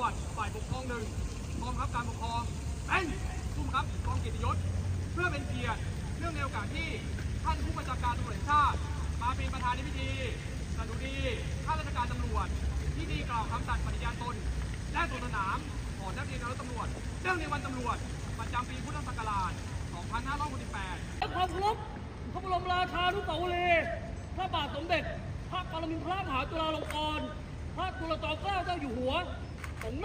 วจฝ่ายปกครองหนึ่งกองบังคับการปกครองเป็นผู้บังคับกองเกียรติยศเพื่อเป็นเกียรติเนื่องในโอกาสที่ท่านผู้บัญชาการตำรวจแห่งชาติ มาเป็นประธานในพิธีสดุดีข้าราชการตำรวจที่ดีกล่าวคำสัตย์ปฏิญาณตน และสวนสนามของนักเรียนในรถตำรวจเนื่องในวันตำรวจประจำปีพุทธศักราช 2568และความเคารพพระบรมราชานุสาวรีย์พระบาทสมเด็จ พระปรมินทรมหาจุฬาลงกรณ์พระจุลจอมเกล้าเจ้าอยู่หัว ของห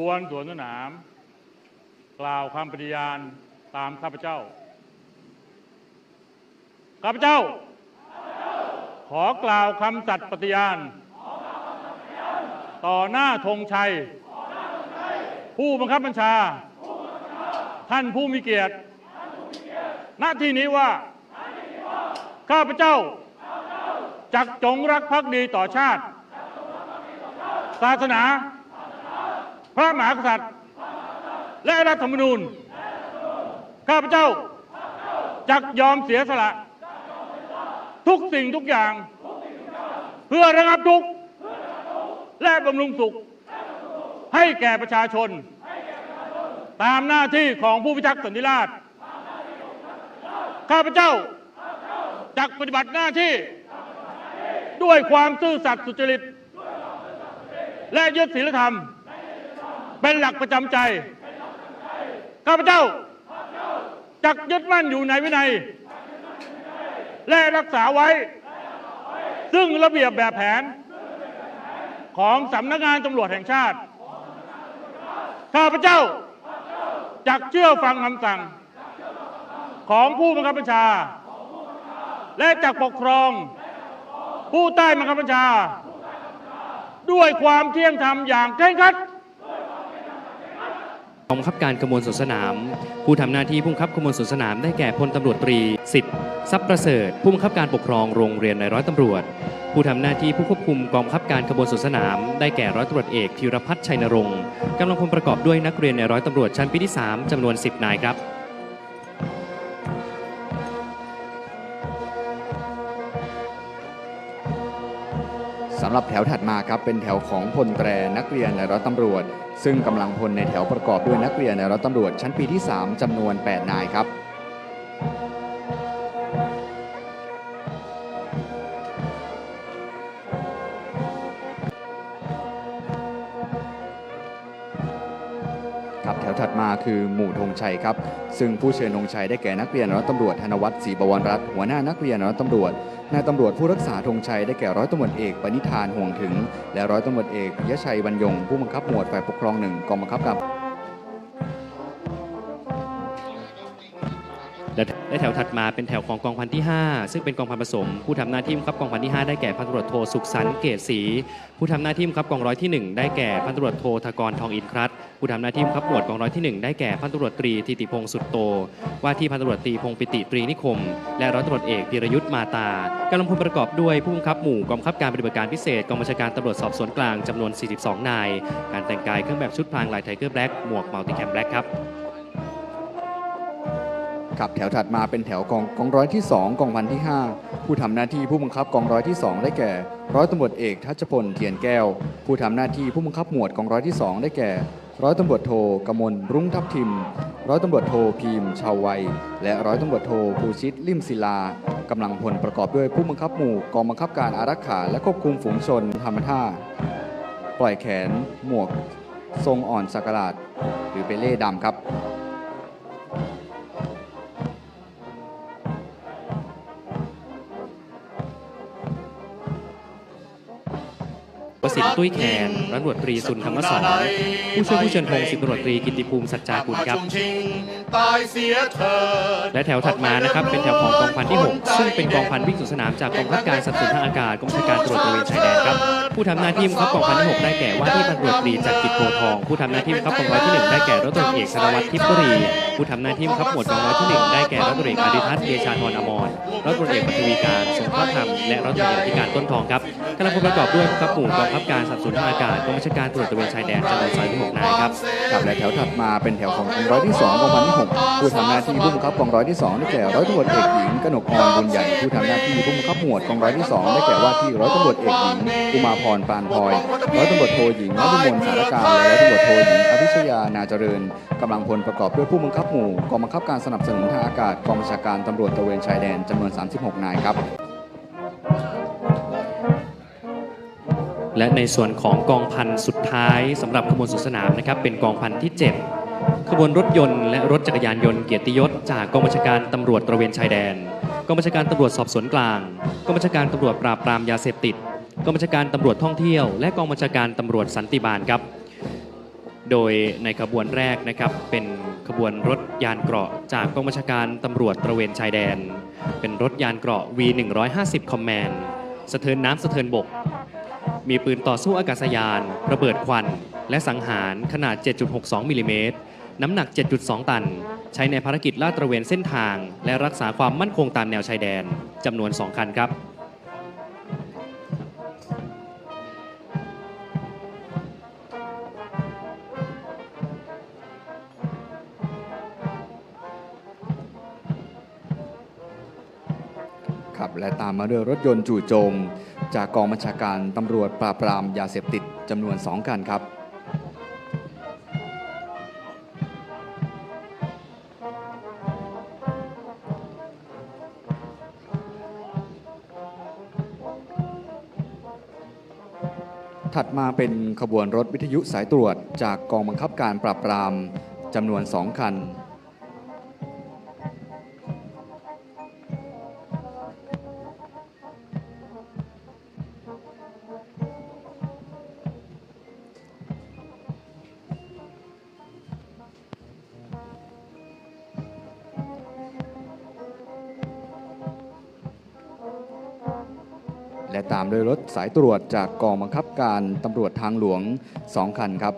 บวนสวนสนาม กล่าวคำปฏิญาณตามข้าพเจ้า ข้าพเจ้า ขอกล่าวคำสัตย์ปฏิญาณ ต่อหน้าธงชัย ผู้บังคับบัญชา ท่านผู้มีเกียรติณที่นี้ว่า ข้าพเจ้า จักจงรักภักดีต่อชาติ ศาสนา พระมหากษัตริย์ และรัฐธรรมนูญ ข้าพเจ้าจักยอมเสียสละ ทุกสิ่งทุกอย่าง เพื่อระงับทุกข์และบำรุงสุข ให้แก่ประชาชน ตามหน้าที่ของผู้พิทักษ์สันติราษฎร์ข้าพเจ้าจักปฏิบัติหน้าที่ ด้วยความซื่อสัตย์สุจริต และยึดศีลธรรม เป็นหลักประจำใจข้าพเจ้าจักยึดมั่นอยู่ในวินัย และรักษาไว้ ซึ่งระเบียบแบบแผน ของสำนักงานตำรวจแห่งชาติ ข้าพเจ้าจักเชื่อฟังคำสั่ง ของผู้บังคับบัญชา และจักปกครอง ผู้ใต้บังคับบัญชา ด้วยความเที่ยงธรรมอย่างเคร่งครัด กองบังคับการขบวนสวนสนาม ผู้ทำหน้าที่ผู้บังคับขบวนสวนสนามได้แก่พลตำรวจตรีสิทธิ์ทรัพย์ประเสริฐ ผู้บังคับการปกครองโรงเรียนในร้อยตำรวจ ผู้ทำหน้าที่ผู้ควบคุมกองบังคับการขบวนสวนสนาม ได้แก่ร้อยตำรวจเอกธีรพัฒน์ชัยนรงค์กำลังพลประกอบด้วยนักเรียนในร้อยตำรวจชั้นปีที่ 3จำนวน 10 นายครับำหรับแถวถัดมาครับเป็นแถวของพลแตรนักเรียนในร้อยตำรวจ ซึ่งกำลังพลในแถวประกอบด้วยนักเรียนในร้อยตำรวจชั้นปีที่ 3จำนวน 8 นายครับ ถัดมาคือหมู่ธงชัยครับ ซึ่งผู้เชิญธงชัยได้แก่นักเรียนร้อยตำรวจธนวัฒน์ศรีบวรรัตน์หัวหน้านักเรียนร้อยตำรวจนายตำรวจผู้รักษาธงชัยได้แก่ร้อยตำรวจเอกปณิธานห่วงถึง และร้อยตำรวจเอกปิยชัยบรรยง ผู้บังคับหมวดฝ่ายปกครองหนึ่งกองบังคับการ และแถวถัดมาเป็นแถวของกองพันที่ 5 ซึ่งเป็นกองพันผสม ผู้ทำหน้าที่บังคับกองพันที่ 5 ได้แก่พันตำรวจโทสุขสันต์เกตศรีผู้ทำหน้าที่บังคับกองร้อยที่ 1 ได้แก่พันตำรวจโทธกรทองอินทรัตผู้ทำหน้าที่บังคับหมวดกองร้อยที่ 1 ได้แก่พันตำรวจตรีทิติพงศ์สุดโต ว่าที่พันตำรวจตรีพงปิติตรีนิคม และร้อยตำรวจเอกธีรยุทธ์มาตากำลังพลประกอบด้วยผู้บังคับหมู่กองบังคับการปฏิบัติการพิเศษกองบัญชาการตำรวจสอบสวนกลางจำนวน 42 นาย การแต่งกายเครื่องแบบชุดพรางลายไทเกอร์แบล็กหมวกมัลติแคมแบล็กครับ ครับแถวถัดมาเป็นแถวกองกองร้อยที่ 2 กองพันที่ 5 ผู้ทำหน้าที่ผู้บังคับกองร้อยที่ 2 ได้แก่ ร้อยตำรวจเอกทัชพลเทียนแก้ว ผู้ทำหน้าที่ผู้บังคับหมวดกองร้อยที่ 2 ได้แก่ ร้อยตำรวจโทกมลรุ้งทับทิม ร้อยตำรวจโทพีมชาววัย และร้อยตำรวจโทภูชิตลิมศิลากำลังพลประกอบด้วยผู้บังคับหมู่กองบังคับการอารักขาและควบคุมฝูงชนธรรมท่าปล่อยแขนหมวก ทรงอ่อนสักหลาดหรือเปเล่ดำครับ ตุ้ยแคนร้อยตำรวจตรีสุนธรรมสอนผู้ช่วยผู้เชิญธงสิบตำรวจตรีกิตติภูมิสัจจากุลครับตายเสียเถิดและแถวถัดมานะครับเป็นแถวของกองพันที่ 6 ซึ่งเป็นกองพันวิ่งสู่สนามจากกองพันการสนับสนุนทางอากาศกองบัญชาการตรวจตระเวนชายแดนครับผู้ทำหน้าที่บังคับกองพันที่ 6 ได้แก่ว่าที่พันตำรวจตรีจักรกิจโพธิ์ทอง ผู้ทำหน้าที่บังคับกองร้อยที่ 1 ได้แก่ร้อยตำรวจเอกสารวัตรทิพย์บุรี ผู้ทำหน้าที่บังคับหมวดกองร้อยที่1ได้แก่ร้อยตรวจเอกอดิทัศน์เดชาธรอมรร้อยตรวจเอกปฐวีการสงเคราะห์ธรรมและร้อยตรวจเอกธิการต้นทองครับกำลังพลประกอบด้วยบังคับหมู่กองคับการสับสนุนทางอากาศกองบัญชาการตรวจตระเวนชายแดนจำนวน36นายครับครับและแถวถัดมาเป็นแถวของกองร้อยที่2กองพันที่6ผู้ทำหน้าที่ผู้บังคับกองร้อยที่2ได้แก่ร้อยตำรวจเอกหญิงกนกอรบุญใหญ่ผู้ทำหน้าที่ผู้บังคับหมวดกองร้อยที่2ได้แก่ว่าที่ร้อยตำรวจเอกหญิงอุมาพรปานพลอยร้อยตำรวจโทหญิงนฤมลสารการและร้อยตำรวจโทหญิงอภิชยานาเจริญกำลังพลประกอบด้วยผู้บังคับหมู่กองบังคับการสนับสนุนทางอากาศกองบัญชาการตำรวจตระเวนชายแดนจำนวน 36 นายครับ และในส่วนของกองพันสุดท้ายสำหรับขบวนสุสนามนะครับ เป็นกองพันที่ 7 ขบวนรถยนต์และรถจักรยานยนต์เกียรติยศจากกองบัญชาการตำรวจตระเวนชายแดนกองบัญชาการตำรวจสอบสวนกลางกองบัญชาการตำรวจปราบปรามยาเสพติดกองบัญชาการตำรวจท่องเที่ยว และกองบัญชาการตำรวจสันติบาลครับ โดยในขบวนแรกนะครับเป็น ขบวนรถยานเกราะ จากกองบัญชาการตำรวจตระเวนชายแดน เป็นรถยานเกราะ V150 Command สะเทินน้ำสะเทินบก มีปืนต่อสู้อากาศยาน ระเบิดควัน และสังหารขนาด 7.62มิลลิเมตรน้ำหนัก 7.2 ตัน ใช้ในภารกิจลาดตระเวนเส้นทาง และรักษาความมั่นคงตามแนวชายแดนจำนวน 2 คันครับ และตามมาด้วยรถยนต์จู่โจม จากกองบัญชาการตำรวจปราบปรามยาเสพติดจำนวน 2 คันครับถัดมาเป็นขบวนรถวิทยุสายตรวจจากกองบังคับการปราบปรามจำนวน 2 คัน และตามด้วยรถสายตรวจจากกองบังคับการตำรวจทางหลวง 2 คันครับ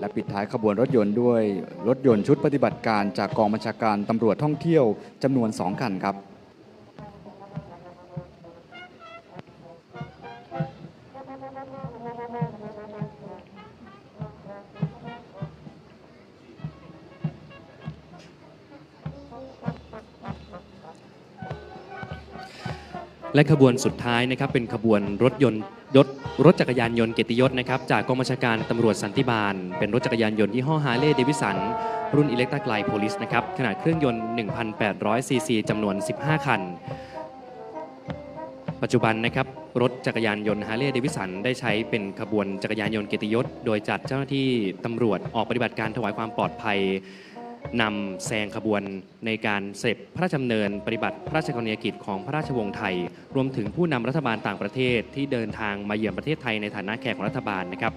และปิดท้ายขบวนรถยนต์ด้วยรถยนต์ชุดปฏิบัติการจากกองบัญชาการตำรวจท่องเที่ยวจำนวน 2 คันครับ และขบวนสุดท้ายนะครับเป็นขบวนรถยนต์ยศรถจักรยานยนต์เกียรติยศนะครับจากกองบัญชาการตำรวจสันติบาล เป็นรถจักรยานยนต์ยี่ห้อฮาร์เลย์เดวิสันรุ่นอิเล็กต a ไกลโพลิสนะครับขนาดเครื่องยนต์ 1,800 ซีซีจำนวน 15 คัน ปัจจุบันนะครับรถจักรยานยนต์ฮาร์เลย์เดวิสันได้ใช้เป็นขบวนจักรยานยนต์เกียรติยศ โดยจัดเจ้าหน้าที่ตำรวจออกปฏิบัติการถวายความปลอดภัย นำแซงขบวนในการเสด็จพระราชดำเนินปฏิบัติพระราชกรณียกิจของพระราชวงศ์ไทย รวมถึงผู้นำรัฐบาลต่างประเทศที่เดินทางมาเยือนประเทศไทยในฐานะแขกของรัฐบาลนะครับ